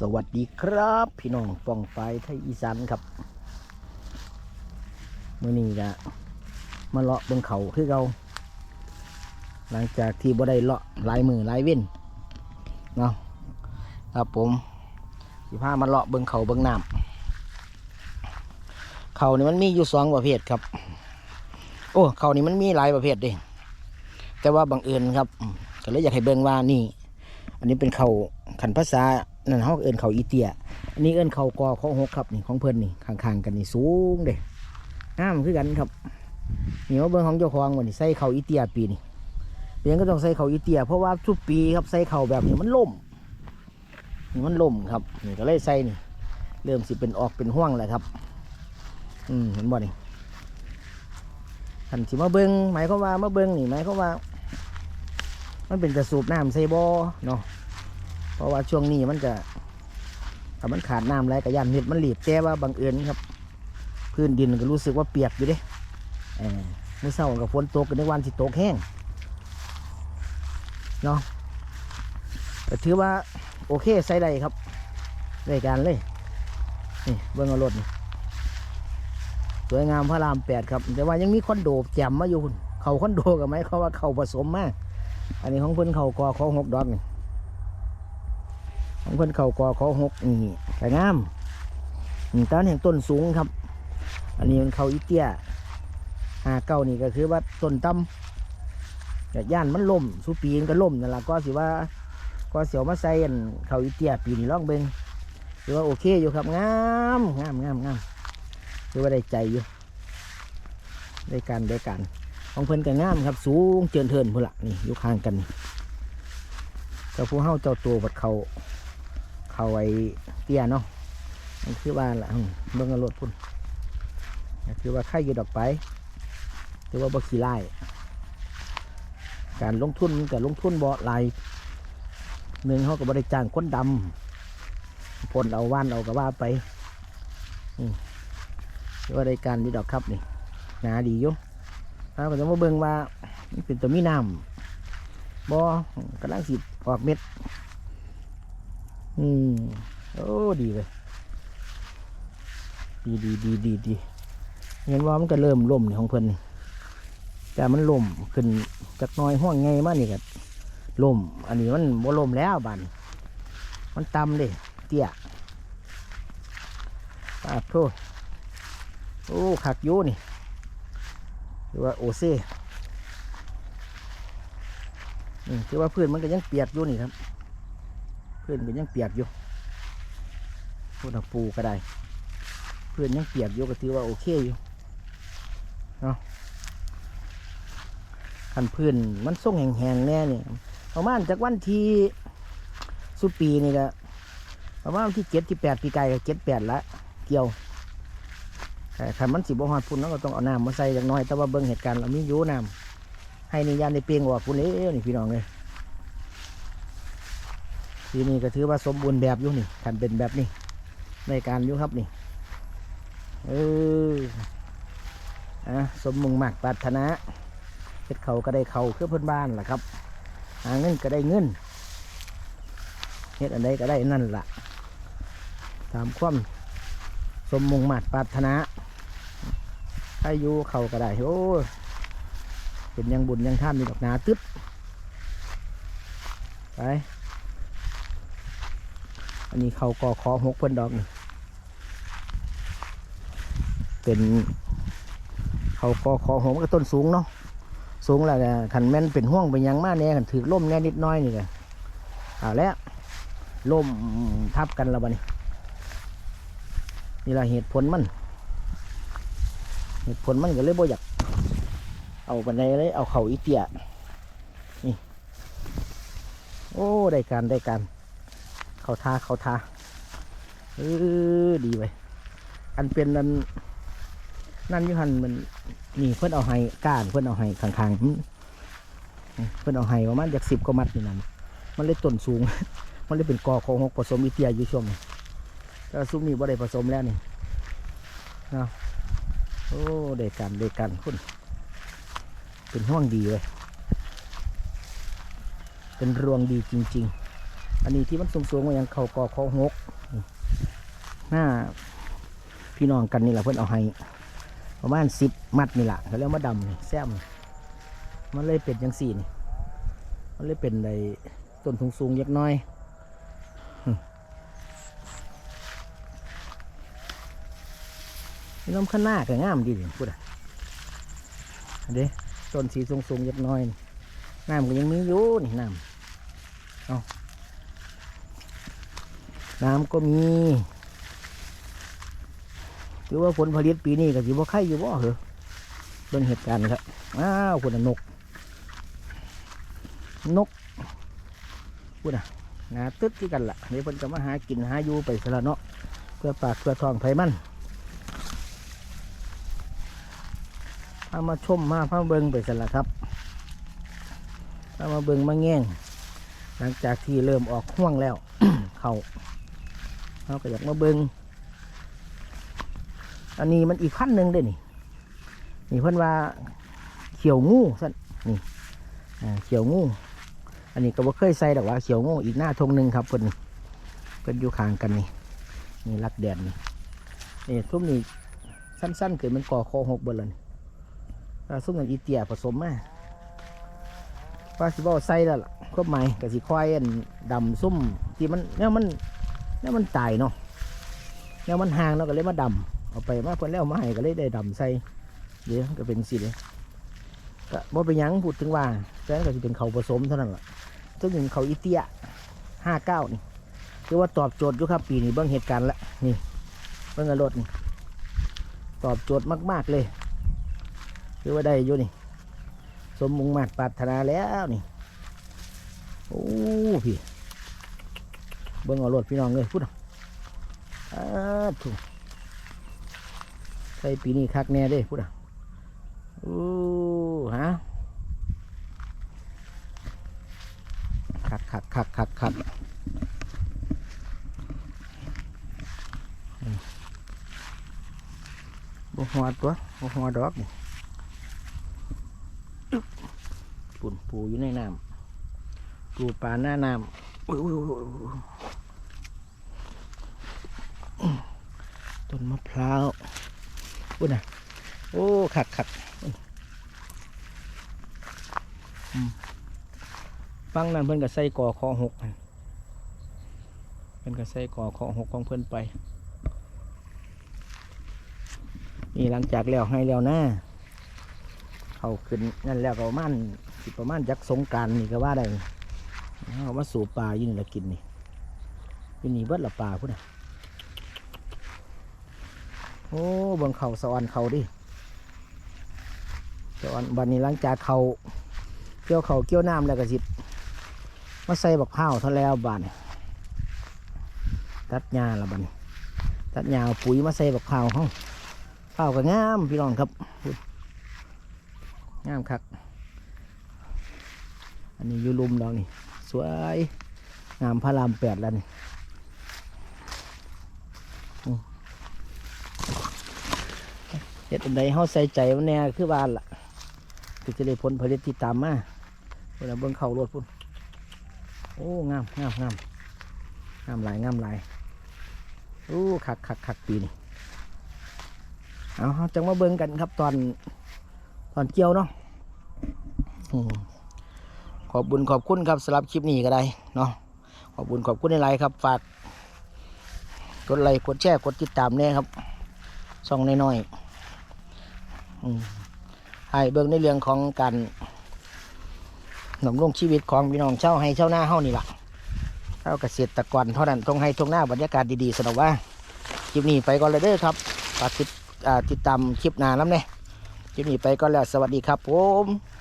สวัสดีครับ พี่น้องปองไปไทยอีสานครับมื่อนี้ก็มาเลาะบนเขาคือเราหลังจากที่บ่ได้เลาะลายมือลายเว้นเนาะครับผมสิพามาเลาะเบิงเขาเบิงน้ำเขานี่มันมีอยู่สองประเภทครับ โอ้เขานี่มันมีหลายประเภทเด้แต่ว่าบังเอิญครับก็เลยอยากให้เบิงว่านี่ อันนี้เป็นเขาขันภาษา นั่นเขาเอินเขาอีเตียอันนี้เอินเขากอเขาหกครับนี่ของเพิ่นนี่ข้างๆกันนี่สูงเด้น้ำคือกันครับนี่ว่าเบิ้งของเจ้าของวันนี้ใส่เขาอีเตียปีนี่เพียงก็ต้องใส่เขาอีเตีย เพราะว่าทุกปีครับใส่เขาแบบนี้มันล่มนี่มันล่มครับนี่ก็เลยใส่นี่ เริ่มสิเป็นออกเป็นห่วงแล้วครับ อืมเห็นบ่นี่ขันสิมาเบิ้งหมายความว่ามาเบิ้งนี่หมายความว่า มันเป็นจะสูบน้ำใส่บ่อเนาะ เพราะว่าช่วงนี้มันจะถ้ามันขาดน้ำไรกระยานเห็ดมันหลีบแต่ว่าบังเอิญครับ พื้นดินก็รู้สึกว่าเปียกอยู่เด้เออมื่อเช้ากับฝนตกกันในวันที่ตกแห้งเนาะก็ถือว่าโอเคใส่ได้ครับได้การเลยนี่เบิ้อารถนี่สวยงามพระรามแปดครับ แต่ว่ายังมีคอนโดแจ่มมาอยู่พุ่นเขาคอนโดกับไหมเขาว่าเขาผสมมาก อันนี้ของเพิ่อนเขากอเขาหกดอกนี่ ของเพิ่นเขากอเขาหกนี่แต่งามนี่ตอนเห็นต้นสูงครับ อันนี้มันเขาอีเตี้ยหาเก้านี่ก็คือว่าต้นต่ำแต่ย่านมันล่มสุปีนก็ล่มนั่นแหละก็สิว่าก็เสียวมาใส่อันเขาอีเตี้ยปีนี้ลองเบิงถือว่าโอเคอยู่ครับงามงามงามงามถือว่าได้ใจอยู่ได้การได้การของเพิ่นก็งามครับ สูงเจินเทินพุ่นละนี่อยู่ข้างกันเจ้าผู้เฮาเจ้าตัวบัดเขา เขาไอ้เตี้ยเนาะมันคือว่าละเบิ่งเอารถพุ่นคือว่าใครอยู่ดอกไปถือว่าบ่ขี้ไล่การลงทุนมันก็ลงทุนบ่หลายหนึ่งเขาก็บ่ได้จ้างคนดำพ่นเอาว่านเอาก็ว่าไปอืมถือว่าได้การดีดอกครับนี่หนาดีอยู่เราก็จะมาเบิ่งว่ามันเป็นตัวมีน้ำบ่กำลังสิออกเม็ด อืมโอ้ดีเลย ดีดีดีดีดีเห็นว่ามันก็เริ่มล่มนี่ของเพิ่นนี่แต่มันล่มขึ้นจากหน้อยห้วงไงมานี่ก็ล่ม อันนี้มันบ่ล่มแล้วบันมันต่ำเด้เตี้ยปาดโทษโอ้ขักยู่นี่หรือว่าโอเซ่นี่คือว่าพื้นมันก็ยังเปียกอยู่นี่ครับ เพื้นก็ยังเปียกอยู่พูดถึงปูก็ได้ เพื้นยังเปียกอยู่ก็ถือว่าโอเคอยู่เนาะคันพื้นมันส่งแห้งๆแน่นี่ประมาณจากวันที่สุปีนี่แหละประมาณวันที่เจ็ดที่แปดปีไก่ก็เจ็ดแปดละเกี่ยวแต่คันมันสิบ่ฮอดพุ่นเราก็ต้องเอาน้ำมาใส่อย่างน้อย แต่ว่าเบิ่งเหตุการณ์เรามียูน้ำให้นิยานในเปียงออกพุ่นเอ้นี่พี่น้องเลย ทีนี้ก็ถือว่าสมบูรณ์แบบอยู่นี่คันเป็นแบบนี้ในการอยู่ครับนี่ เอออะสมมุงมากปรารถนาเฮ็ดเขาก็ได้เขาเคือเพื่อนบ้านล่ะครับหาเงินก็ได้เงินเฮ็ดอันใดก็ได้นั่นล่ะ ตามความสมมุงมาตรปรารถนาถ้าอยู่เขาก็ได้โอ้ยเป็นยังบุญยังท่านมีดอกนาตึ๊บไป อันนี้เขากอคอหกเพิ่นดอกนี่เป็นเขากอคอหกมันก็ต้นสูงเนาะสูงแล้วขันแม่นเป็นห่วงเป็นยังมาแน่ขันถือล่มแน่นิดน้อยนี่เลยเอาแล้วล่มทับกันแล้วบัดนี้นี่ละเหตุผลมัน เหตุผลมันก็เลยบ่อยาก เอาบันไดเลยเอาเข่าอีเตียนี่ โอ้ ได้การได้การ เขาทาเขาทาเออดีไปอันเป็นนั่นนั่นยุหันมันนี่เพื่อนเอาให้ก้านเพื่อนเอาให้ข้างๆเพื่อนเอาให้ประมาณจากสิบกว่ามัดนี่นั่นมันเลยต้นสูง มันเลยเป็นกอของหกผสมอีเตียอยู่ช่วงนี้ก็ซุ้มนี่บ่ได้ผสมแล้วนี่เนาะโอ้เด็กกันเด็กกันคุณเป็นห่วงดีเลยเป็นรวงดีจริง อันนี้ที่มันสูงๆมายังเข่ากอคอหกหน้าพี่น้องกันนี่แหละเพื่อนเอาให้ประมาณสิบมัดนี่แหละเขาเรียกว่าดำนี่แซมมันเลยเป็นยังสี่นี่มันเลยเป็นในต้นสูงๆเล็กน้อยหึนี่น้ำข้างหน้าก็งามดีดิพูดอะเด้ต้นสีสูงๆเล็กน้อยน้ำก็ยังมีอยู่นี่น้ำเอา น้ำก็มีหรือว่าผลผลิตปีนี้ก็สิบ่ไข่อยู่บ่เหรอเบิ่งเหตุการณ์ครับอ้าวคุณนก นกคุณน่ะนาตึ๊ดที่กันล่ะเดี๋ยวเพิ่นก็มาหากินหาอยู่ไปสละเนาะเพื่อปากเพื่อทองไผมันพามาชมมาพามาเบิ่งไปสละครับพามาเบิ่งมาแง่งหลังจากที่เริ่มออกห่วงแล้ว เขา เขาก็อยากมาเบิงอันนี้มันอีกพันหนึ่งเด้นี่ นี่เพิ่อนว่าเขียวงูสั่นนี่เขียวงู อันนี้ก็บ่เคยใส่ดอกว่าเขียวงูอีกหน้าทงหนึ่งครับเพิ่นนี่เพิ่นอยู่ข้างกันนี่ นี่รักแดดนี่นี่ทุ่มนี่สั้นๆเกิดมันก่อคอหกเบิดแล้วนี่แล้วซุ่มนั่นอีเตียผสมมาว่าสิบอใส่แล้วล่ะก็หมายก็สิควายอันดำซุ่มที่มันเนี่ยมัน เนี่ยมันตายเนาะเนี่ยมันห่างเนาะก็เลยมาดำเอาไปมาเพิ่นแล้วมาให้ก็เลยได้ดำใส่เดี๋ยวก็เป็นสิเลยก็บ่เป็นหยังพูดถึงว่าแต่ก็สิเป็นเขาผสมเท่านั้นล่ะซึ่งเป็นเขาอีเตียห้าเก้านี่คือว่าตอบโจทย์อยู่ครับปีนี้เบิ่งเหตุการณ์ละนี่เบิ่งกระรถนี่ตอบโจทย์มาก ๆเลยคือว่าได้อยู่นี่ สมมุงมาตรปรารถนาแล้วนี่ โอ้พี่ เบิ่งเอารถพี่น้องเลยพูดเอาอ้าถูกใส่ปีนี้คักแน่เด้พูดอะโอ้ฮะคักคักคักคักคักบหัวตัวบ่หัวดอกปุ่นปูอยู่ในน้ำปูปลาหน้าน้ำ ต้นมะพร้าวอุ้ยนะโอ้ขัดขัดฟังนั้นเพิ่อนก็ใส่ก่อคอหกเพิ่อนก็ใส่ก่อคอหกของเพิ่อนไป นี่หลังจากแล้วให้แล้วหน้าเขาขึ้นนั่นแล้วก็มาณสิประมาณจักสงการนี่ก็ว่าได้ เขามาสู่ปลาอยู่นี่ละกินนี่อยู่นี่เบิดละปลาพุ่นน่ะโอ้บิ่งเขาสะออนเขาดิสะออนบันนี้หลังจากเขาเกี่ยวเขาเกี่ยวน้ำแล้วก็สิมาใส่บักข้าวเท่าแล้วบานตัดหญ้าละบันตัดหญ้าปุ๋ยมาใส่บักข้าวเขาข้าวก็งามพี่น้องครับงามคักอันนี้อยูลุมเรานี่ สวยงามพระรามแปดแล้วนี่เฮ็ดอันใดเฮาใส่ใจมันแน่คือบ้านล่ะถึงจะได้ผลผลิตที่ตามมาเวลาเบิ่งเข้ารถพุ่นโอ้งามงามงามงามหลายงามหลายโอ้คักคักคักปีนี่เอาเราจังมาเบิ่งกันครับตอนตอนเกี่ยวเนาะอืม ขอบบุญขอบคุณครับสำหรับคลิปนี้ก็ได้เนาะขอบบุญขอบคุณในไลน์ครับ ฝากกดไลค์กดแชร์กดติดตามแน่ครับช่องน้อยๆอืมให้เบิ่งในเรื่องของการดำรงชีวิตของพี่น้องเช่าให้เช่าหน้าเฮานี่ล่ะเช่าเกษตรกรเท่านั้นตรงให้ตรงหน้าบรรยากาศดีๆสำหรับว่าคลิปนี้ไปก่อนเลยเด้อครับฝากติดติดตามคลิปหน้าแล้วเนี่ยคลิปนี้ไปก็แล้วสวัสดีครับผม